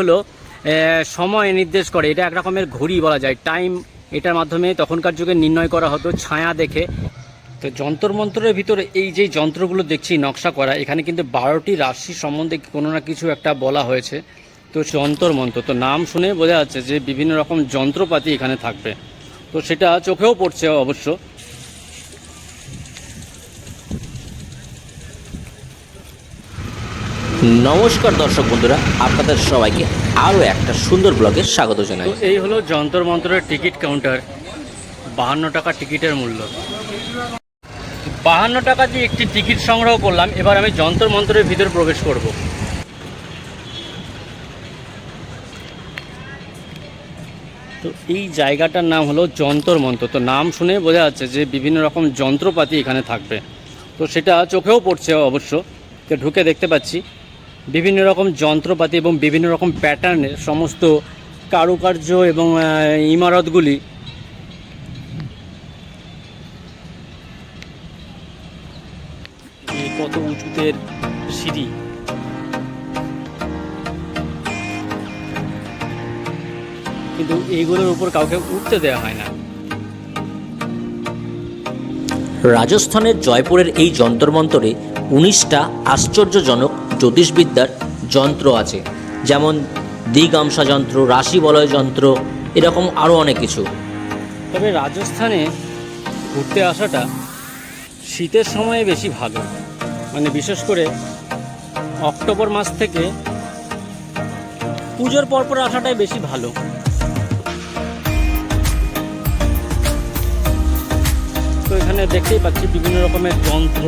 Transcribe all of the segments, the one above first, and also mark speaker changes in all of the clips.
Speaker 1: হলো? সময় নির্দেশ করে। এটা এক রকমের ঘড়ি বলা যায়। টাইম এটার মাধ্যমে তখনকার যুগে নির্ণয় করা হতো ছায়া দেখে। তো যন্তর মন্ত্রের ভিতরে এই যে যন্ত্রগুলো দেখছি, নকশা করা, এখানে কিন্তু বারোটি রাশি সম্বন্ধে কোনো না কিছু একটা বলা হয়েছে। তো যন্তর মন্ত্র তো নাম শুনে বোঝা যাচ্ছে যে বিভিন্ন রকম যন্ত্রপাতি এখানে থাকবে। তো সেটা চোখেও পড়ছে অবশ্য।
Speaker 2: নমস্কার দর্শক বন্ধুরা, আপনাদের সবাইকে আরও একটা সুন্দর ব্লগে স্বাগত জানাই।
Speaker 1: এই হলো যন্তর মন্ত্রের টিকিট কাউন্টার, বাহান্ন টাকা টিকিটের মূল্য। বাহান্ন টাকা দিয়ে একটি টিকিট সংগ্রহ করলাম, এবার আমি যন্তর মন্ত্রের ভিতর প্রবেশ করব। তো এই জায়গাটার নাম হলো যন্তর মন্ত্র। তো নাম শুনে বোঝা যাচ্ছে যে বিভিন্ন রকম যন্ত্রপাতি এখানে থাকবে। তো সেটা চোখেও পড়ছে অবশ্য, তো ঢুকে দেখতে পাচ্ছি। বিভিন্ন রকম যন্ত্রপাতি এবং বিভিন্ন রকম প্যাটার্নের সমস্ত কারুকার্য এবং ইমারতগুলি কত উঁচুতে সিঁড়ি। কিন্তু এইগুলোর উপর কাউকে উঠতে দেওয়া হয় না।
Speaker 2: রাজস্থানের জয়পুরের এই যন্তরমন্তরে উনিশটা আশ্চর্যজনক জ্যোতিষবিদ্যার যন্ত্র আছে, যেমন দিগামসা যন্ত্র রাশি বলয় যন্ত্র, এরকম আরও অনেক কিছু।
Speaker 1: তবে রাজস্থানে ঘুরতে আসাটা শীতের সময়ে বেশি ভালো। মানে বিশেষ করে অক্টোবর মাস থেকে পুজোর পরপর আসাটাই বেশি ভালো। তো এখানে দেখতেই পাচ্ছি বিভিন্ন রকমের যন্ত্র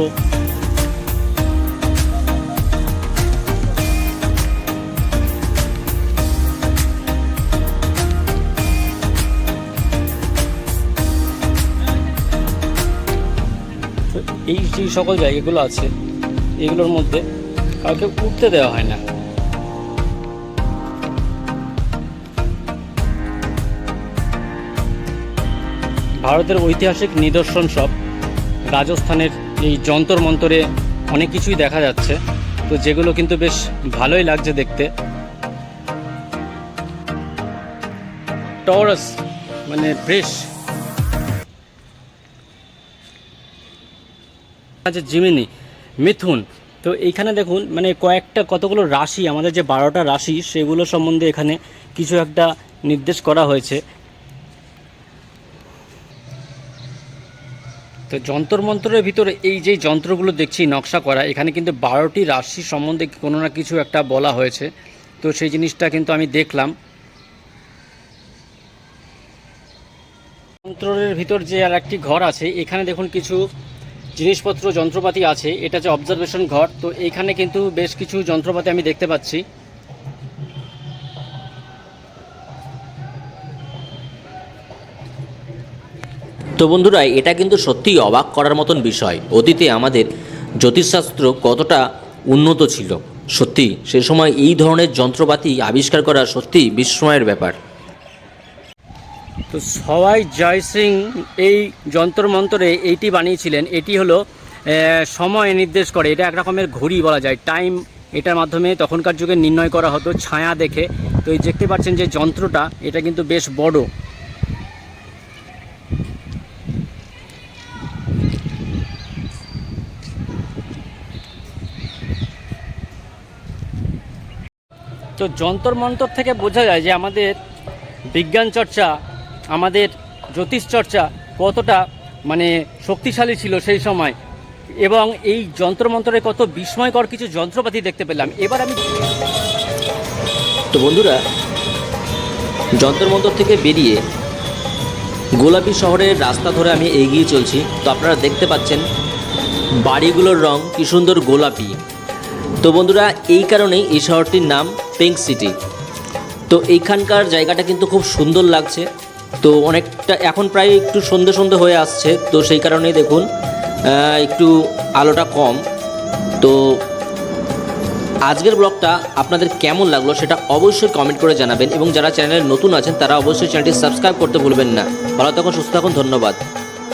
Speaker 1: এই যে সকল জায়গাগুলো আছে, এগুলোর মধ্যে কাউকে উঠতে দেওয়া হয় না। ভারতের ঐতিহাসিক নিদর্শন সব, রাজস্থানের এই যন্তর মন্তরে অনেক কিছুই দেখা যাচ্ছে। তো যেগুলো কিন্তু বেশ ভালোই লাগছে দেখতে। টরাস মানে বেশ আছে জিমিনি, মিথুন। তো এইখানে দেখুন মানে কয়েকটা কতগুলো রাশি, আমাদের যে বারোটা রাশি, সেগুলো সম্বন্ধে এখানে কিছু একটা নির্দেশ করা হয়েছে। তো যন্তর মন্ত্রের ভিতরে এই যে যন্ত্রগুলো দেখছি, নকশা করা, এখানে কিন্তু বারোটি রাশি সম্বন্ধে কোনো না কিছু একটা বলা হয়েছে। তো সেই জিনিসটা কিন্তু আমি দেখলাম। যন্ত্রের ভিতর যে আর একটি ঘর আছে, এখানে দেখুন কিছু জিনিসপত্র, যন্ত্রপাতি আছে। এটা যে অবজারভেশন ঘর, তো এইখানে কিন্তু বেশ কিছু যন্ত্রপাতি আমি দেখতে পাচ্ছি।
Speaker 2: তো বন্ধুরা, এটা কিন্তু সত্যিই অবাক করার মতন বিষয়। অতীতে আমাদের জ্যোতিষশাস্ত্র কতটা উন্নত ছিল। সত্যি সে সময় এই ধরনের যন্ত্রপাতি আবিষ্কার করা সত্যিই বিস্ময়ের ব্যাপার।
Speaker 1: তো সবাই জয় সিং এই যন্তর মন্তরে এইটি বানিয়েছিলেন। এটি হলো সময় নির্দেশ করে। এটা এক রকমের ঘড়ি বলা যায়। টাইম এটার মাধ্যমে তখনকার যুগে নির্ণয় করা হতো ছায়া দেখে। তো এই দেখতে পাচ্ছেন যে যন্ত্রটা, এটা কিন্তু বেশ বড়। তো যন্তর মন্তর থেকে বোঝা যায় যে আমাদের বিজ্ঞান চর্চা আমাদের জ্যোতিষ চর্চা কতটা মানে শক্তিশালী ছিল সেই সময় এবং এই যন্ত্রমন্ত্রে কত বিস্ময়কর কিছু যন্ত্রপাতি দেখতে পেলাম। এবার আমি
Speaker 2: তো বন্ধুরা যন্তর মন্তর থেকে বেরিয়ে গোলাপি শহরের রাস্তা ধরে আমি এগিয়ে চলছি। তো আপনারা দেখতে পাচ্ছেন, বাড়িগুলোর রং কি সুন্দর গোলাপি। তো বন্ধুরা, এই কারণেই এই শহরটির নাম পিঙ্ক সিটি। তো এইখানকার জায়গাটা কিন্তু খুব সুন্দর লাগছে। তো অনেকটা এখন প্রায় একটু সন্ধে সন্ধে হয়ে আসছে, তো সেই কারণেই দেখুন একটু আলোটা কম। তো আজকের ব্লগটা আপনাদের কেমন লাগল সেটা অবশ্যই কমেন্ট করে জানাবেন এবং যারা চ্যানেলে নতুন আছেন, তারা অবশ্যই চ্যানেলটি সাবস্ক্রাইব করতে ভুলবেন না। ভালো থাকুন, সুস্থ থাকুন, ধন্যবাদ।